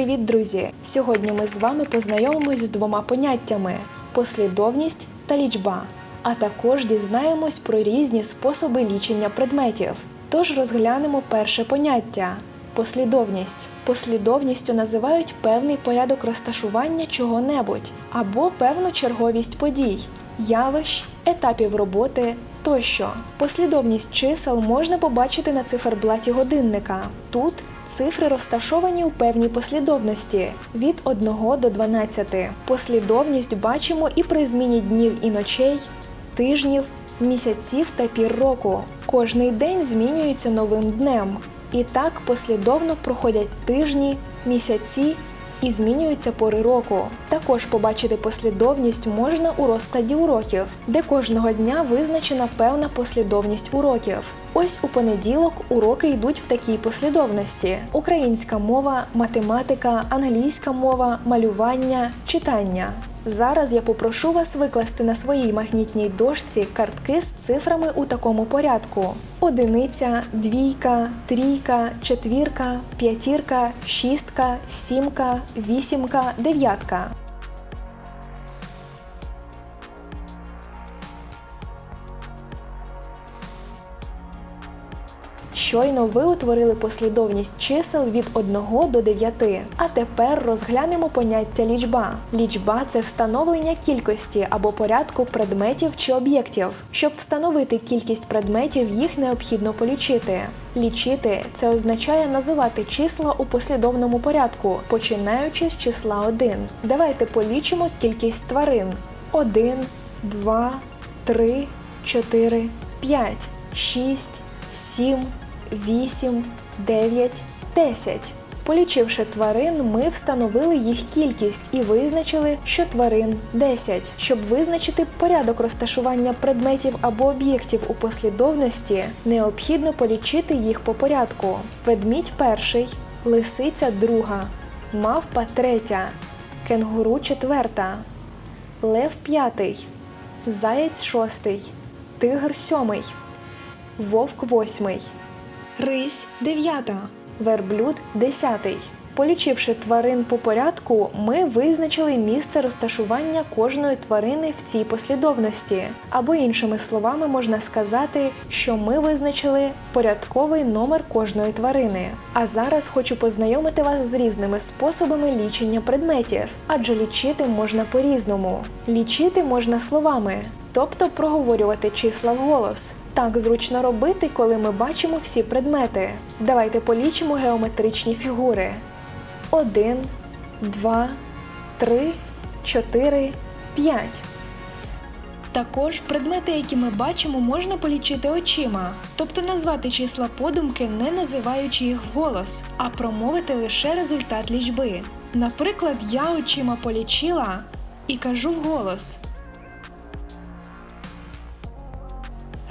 Привіт, друзі! Сьогодні ми з вами познайомимось з двома поняттями: послідовність та лічба. А також дізнаємось про різні способи лічення предметів. Тож розглянемо перше поняття послідовність. Послідовністю називають певний порядок розташування чого-небудь або певну черговість подій, явищ, етапів роботи тощо. Послідовність чисел можна побачити на циферблаті годинника. Тут цифри розташовані у певній послідовності від 1 до 12. Послідовність бачимо і при зміні днів і ночей, тижнів, місяців та пір року. Кожний день змінюється новим днем. І так послідовно проходять тижні, місяці і змінюються пори року. Також побачити послідовність можна у розкладі уроків, де кожного дня визначена певна послідовність уроків. Ось у понеділок уроки йдуть в такій послідовності: українська мова, математика, англійська мова, малювання, читання. Зараз я попрошу вас викласти на своїй магнітній дошці картки з цифрами у такому порядку: одиниця, двійка, трійка, четвірка, п'ятірка, шістка, сімка, вісімка, дев'ятка. Щойно ви утворили послідовність чисел від 1 до 9. А тепер розглянемо поняття лічба. Лічба це встановлення кількості або порядку предметів чи об'єктів. Щоб встановити кількість предметів, їх необхідно полічити. Лічити це означає називати числа у послідовному порядку, починаючи з числа 1. Давайте полічимо кількість тварин: 1, 2, 3, 4, 5, 6, 7, 8, 9, 10. Полічивши тварин, ми встановили їх кількість і визначили, що тварин 10. Щоб визначити порядок розташування предметів або об'єктів у послідовності, необхідно полічити їх по порядку: ведмідь перший, лисиця друга, мавпа третя, кенгуру четверта, лев п'ятий, заєць шостий, тигр сьомий, вовк восьмий. Рись дев'ята, верблюд десятий. Полічивши тварин по порядку, ми визначили місце розташування кожної тварини в цій послідовності. Або іншими словами можна сказати, що ми визначили порядковий номер кожної тварини. А зараз хочу познайомити вас з різними способами лічення предметів, адже лічити можна по-різному. Лічити можна словами, тобто проговорювати числа вголос. Так зручно робити, коли ми бачимо всі предмети. Давайте полічимо геометричні фігури: 1, 2, 3, 4, 5. Також предмети, які ми бачимо, можна полічити очима, тобто назвати числа подумки, не називаючи їх вголос, а промовити лише результат лічби. Наприклад, я очима полічила і кажу вголос.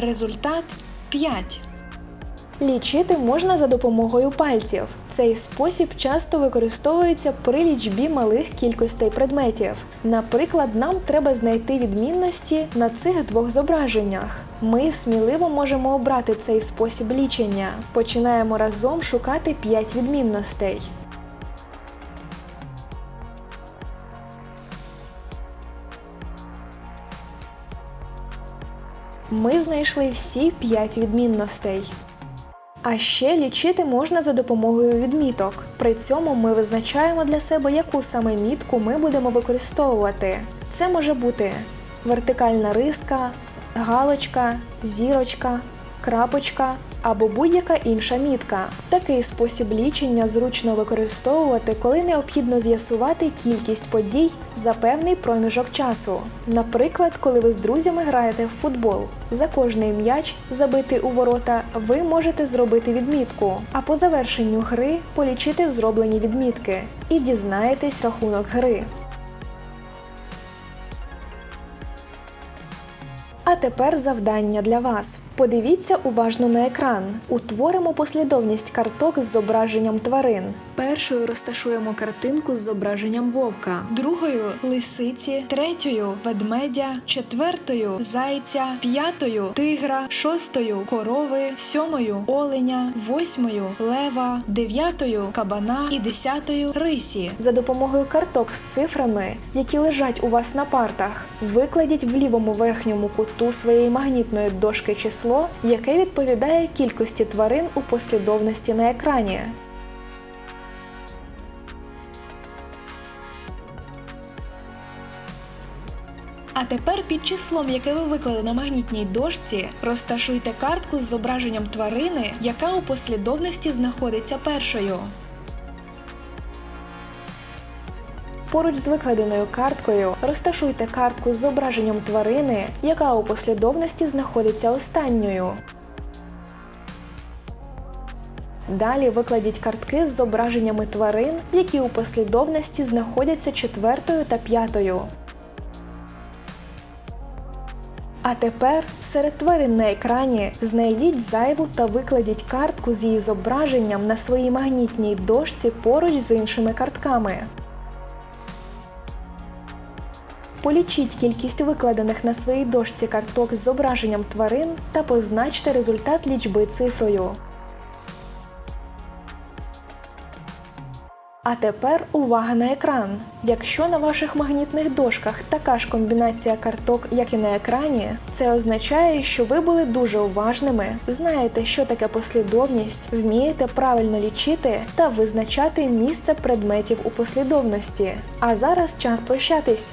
Результат 5. Лічити можна за допомогою пальців. Цей спосіб часто використовується при лічбі малих кількостей предметів. Наприклад, нам треба знайти відмінності на цих двох зображеннях. Ми сміливо можемо обрати цей спосіб лічення. Починаємо разом шукати 5 відмінностей. Ми знайшли всі 5 відмінностей. А ще лічити можна за допомогою відміток. При цьому ми визначаємо для себе, яку саме мітку ми будемо використовувати. Це може бути вертикальна риска, галочка, зірочка, крапочка або будь-яка інша мітка. Такий спосіб лічення зручно використовувати, коли необхідно з'ясувати кількість подій за певний проміжок часу. Наприклад, коли ви з друзями граєте в футбол. За кожний м'яч, забитий у ворота, ви можете зробити відмітку, а по завершенню гри полічити зроблені відмітки і дізнаєтесь рахунок гри. А тепер завдання для вас. Подивіться уважно на екран. Утворимо послідовність карток з зображенням тварин. Першою розташуємо картинку з зображенням вовка, другою лисиці, третьою ведмедя, четвертою зайця, п'ятою тигра, шостою корови, сьомою оленя, восьмою лева, дев'ятою кабана. І десятою рисі. За допомогою карток з цифрами, які лежать у вас на партах, викладіть в лівому верхньому куту своєї магнітної дошки число, яке відповідає кількості тварин у послідовності на екрані. А тепер під числом, яке ви виклали на магнітній дошці, розташуйте картку з зображенням тварини, яка у послідовності знаходиться першою. Поруч з викладеною карткою розташуйте картку з зображенням тварини, яка у послідовності знаходиться останньою. Далі викладіть картки з зображеннями тварин, які у послідовності знаходяться четвертою та п'ятою. А тепер серед тварин на екрані знайдіть зайву та викладіть картку з її зображенням на своїй магнітній дошці поруч з іншими картками. Полічіть кількість викладених на своїй дошці карток з зображенням тварин та позначте результат лічби цифрою. А тепер увага на екран. Якщо на ваших магнітних дошках така ж комбінація карток, як і на екрані, це означає, що ви були дуже уважними, знаєте, що таке послідовність, вмієте правильно лічити та визначати місце предметів у послідовності. А зараз час прощатись.